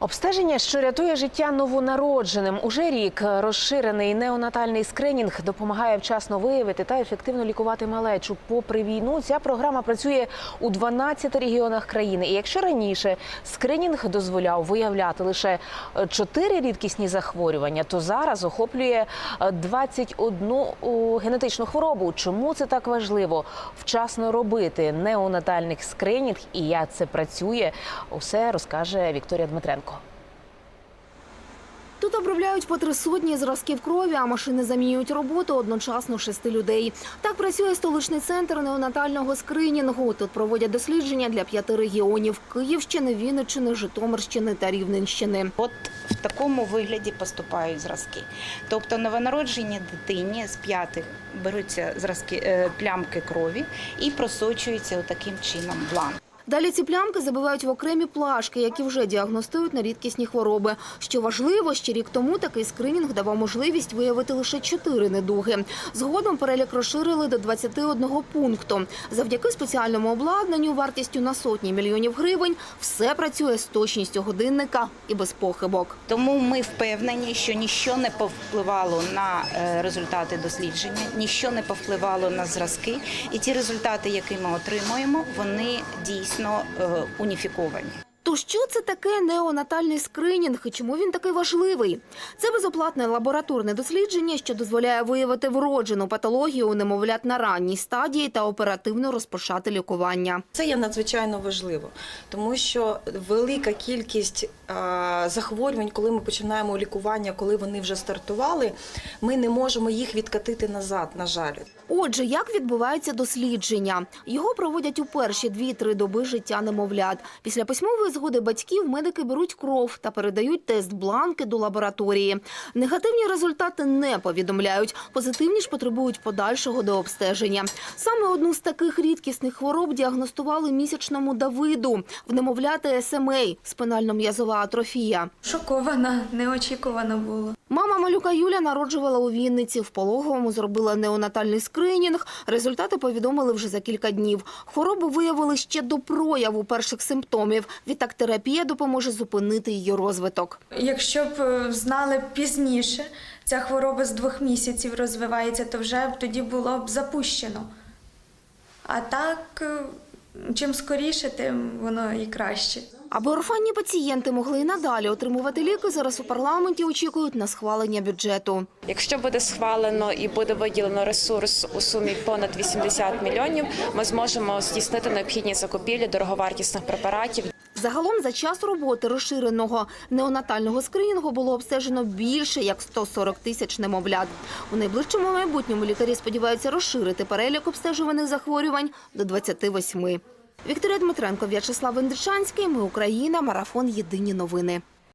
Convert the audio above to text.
Обстеження, що рятує життя новонародженим. Уже рік розширений неонатальний скринінг допомагає вчасно виявити та ефективно лікувати малечу. Попри війну, ця програма працює у 12 регіонах країни. І якщо раніше скринінг дозволяв виявляти лише 4 рідкісні захворювання, то зараз охоплює 21 генетичну хворобу. Чому це так важливо? Вчасно робити неонатальний скринінг і як це працює, усе розкаже Вікторія Дмитренко. Обробляють по три сотні зразків крові, а машини замінюють роботу одночасно шести людей. Так працює столичний центр неонатального скринінгу. Тут проводять дослідження для п'яти регіонів – Київщини, Вінниччини, Житомирщини та Рівненщини. От в такому вигляді поступають зразки. Тобто новонародженій дитині з п'ятих беруться зразки е, плямки крові і просочуються таким чином бланк. Далі ці плямки забивають в окремі плашки, які вже діагностують на рідкісні хвороби. Що важливо, ще рік тому такий скринінг давав можливість виявити лише чотири недуги. Згодом перелік розширили до 21 пункту. Завдяки спеціальному обладнанню вартістю на сотні мільйонів гривень все працює з точністю годинника і без похибок. Тому ми впевнені, що ніщо не повпливало на е, результати дослідження, ніщо не повпливало на зразки, і ті результати, які ми отримуємо, вони дійсно е, уніфіковані. То що це таке неонатальний скринінг і чому він такий важливий? Це безоплатне лабораторне дослідження, що дозволяє виявити вроджену патологію у немовлят на ранній стадії та оперативно розпочати лікування. Це є надзвичайно важливо, тому що велика кількість захворювань, коли ми починаємо лікування, коли вони вже стартували, ми не можемо їх відкатити назад. На жаль, Отже, як відбувається дослідження? Його проводять у перші 2-3 доби життя немовлят. Після письмової згоди батьків медики беруть кров та передають тест-бланки до лабораторії. Негативні результати не повідомляють, позитивні ж потребують подальшого дообстеження. Саме одну з таких рідкісних хвороб діагностували місячному Давиду в немовляти СМА – спинально-м'язова атрофія. Шокована, неочікувано було. Мама малюка Юля народжувала у Вінниці. В пологовому зробила неонатальний скринінг. Результати повідомили вже за кілька днів. Хворобу виявили ще до прояву перших симптомів. Відтак терапія допоможе зупинити її розвиток. Якщо б е, знали пізніше, ця хвороба з двох місяців розвивається, то вже б тоді було б запущено. А так, е, чим скоріше, тим воно і краще. Аби орфанні пацієнти могли і надалі отримувати ліки, зараз у парламенті очікують на схвалення бюджету. Якщо буде схвалено і буде виділено ресурс у сумі понад 80 мільйонів, ми зможемо здійснити необхідні закупівлі дороговартісних препаратів. Загалом за час роботи розширеного неонатального скринінгу було обстежено більше як 140 тисяч немовлят. У найближчому майбутньому лікарі сподіваються розширити перелік обстежуваних захворювань до 28. Вікторія Дмитренко, В'ячеслав Індричанський. Ми Україна. Марафон. Єдині новини.